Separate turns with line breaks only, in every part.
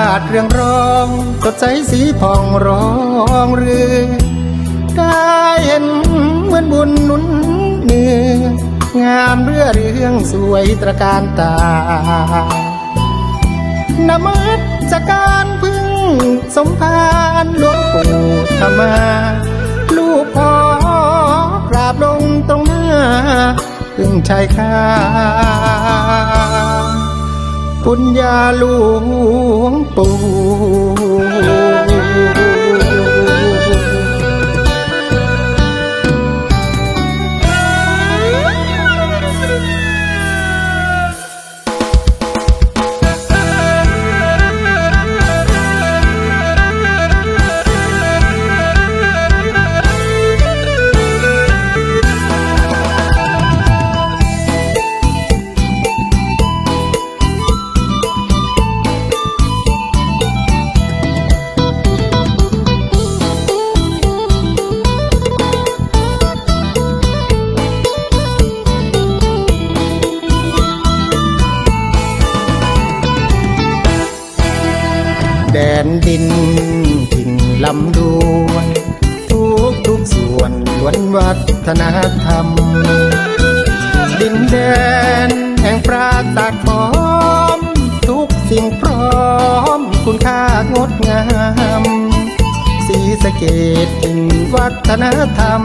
าดเรื่องร้องสดใสสีผ่องร้องเรือได้เห็นเหมือนบุญนุนเนืองามเรือเรื่องสวยตระการตานมัสการพึ่งสมภารหลวงปู่ธรรมา ลูกขอกราบลงตรงหน้าพึ่งชายคา ปุญญาหลวงปู่ แดนดินถิ่นลำดวน ทุกทุกส่วนล้วนวัฒนธรรม ดินแดนแห่งปราสาทพร้อม ทุกสิ่งพร้อม คุณค่างดงามสีสเกตถิ่นวัฒนธรรม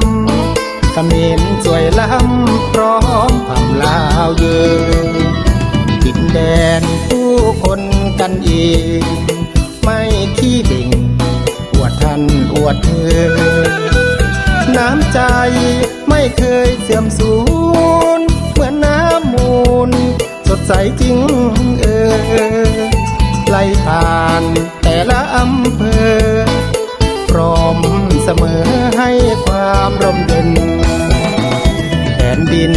เขมรสวยล้ำพร้อมผ่ำลาวเยินดินแดนผู้คนกันเอง ไม่ขี้เบ่งอวดท่านอวดเธอ น้ำใจไม่เคยเสื่อมสูญเหมือนน้ำมูล สดใสจริงเออไหลผ่านแต่ละอำเภอ พร้อมเสมอให้ความร่มเย็นแผ่นดิน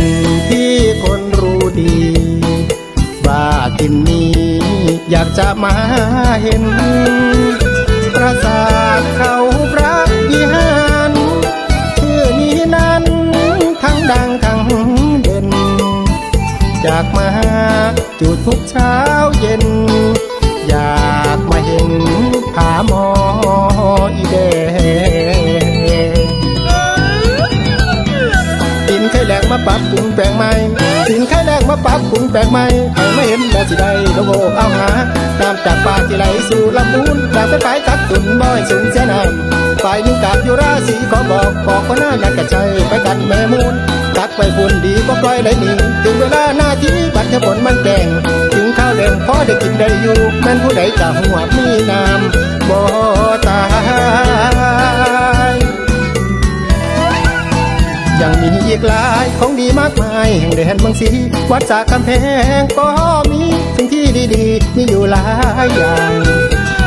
ที่คนรู้ดี ว่าทินนี้ อยากจะมาเห็น ปราสาทเขาพระวิหารชื่อนี้นั้นทั้งดังทั้งเด่น อยากมาจุดทุกเช้าเย็น อยากมาเห็นผาหมออีแดงสินไข่แหลกมาปรับปรุงแปลงใหม่สินไข่แหลกมาปรับปรุงแปลงใหม่ใครไม่เห็น สิได้โลโกเอาหาน้ำจากป่าที่ไหลสู่ลำมูลจากไปไปกักตุนบ่อยสูงเสียน้ำฝ่ายนุ่งกาบอยู่ราศีขอบอกบอกก็น่านักกระชัยไปกันแม่มูลตักไปฝุ่นดีก็ปล่อยไหลหนีถึงเวลาหน้าที่บัตรผลมันแดงถึงข้าวแดงพอได้กินได้อยู่แม่นผู้ใดจะหัวมีน้ำบ่ มากมายแห่งแดนบางสีวัดจากกำแพงก็มีสิ่งที่ดีๆ มีอยู่หลายอย่าง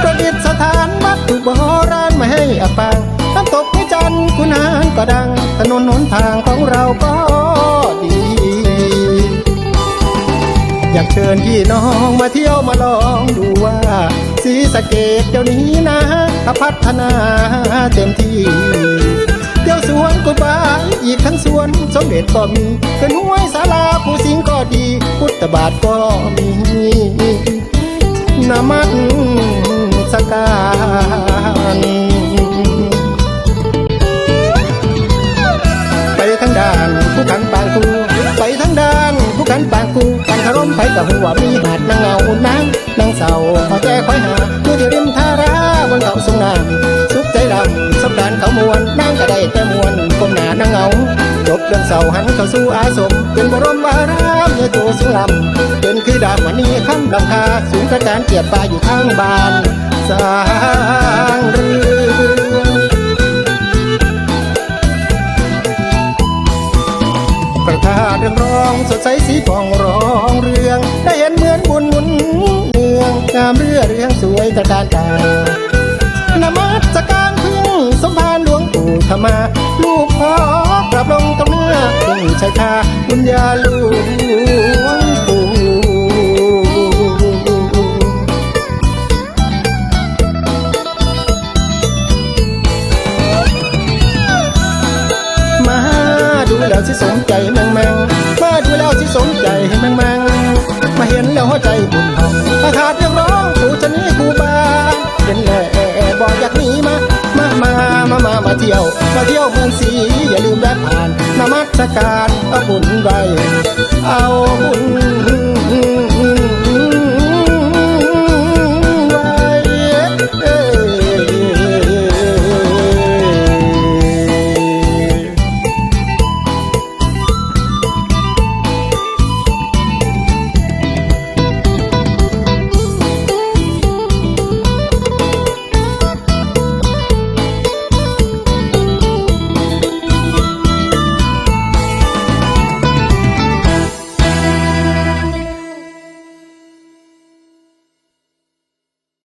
ประดิษฐานวัตถุโบราณมาให้อับปางน้ำตกพิจันทร์คุณารก็ดัง ถนนหนทางของเราก็ดี อยากเชิญพี่น้องมาเที่ยวมาลองดูว่าสีสะเกตเดี๋ยวนี้นะพัฒนาเต็มที่เที่ยวสวนกุบายอีกทั้งสวน สมเด็จก็มีเป็นห้วยศาลาผู้สิงก็ดี พุทธบาทก็มีนามัสการไปทั้งด้านผู้ขันปางกูไปทั้งด้านผู้ขันปางกูกันทร่มไปกับหัวมีหาดนางเงาอุ่นน้ำนางเสาขอแก้คอยหา เรื่องเศร้าหันเข้าสู่อาสม เป็นบรมวารามในตัวสูงลำเป็นคือดาบมันนี้คำลำคาสูงกระจานเกียรติปลาอยู่ข้างบานสร้างเรือประทาเรื่องร้องสดใสสีฟองร้องเรื่อง ได้เห็นเหมือนบุญหมุนเนืองงามเรือเรียงสวยตระการตานมัสการพึ่งสมภารหลวงปู่ธรรมา พึ่งชาคาบุญญาลวงปู่มาดูแล้วสิสมใจแมงแมงมาดูแล้วสิสมใจให้แมงแมงมาเห็นแล้วหัวใจบุญพังมาขาดเรียกร้องผู้ชนิห็นแหล่บอกอยากหนีมา มามาเที่ยว มาเที่ยวเมืองสีอย่าลืมแวะผ่านนมัสการพระบุญไว้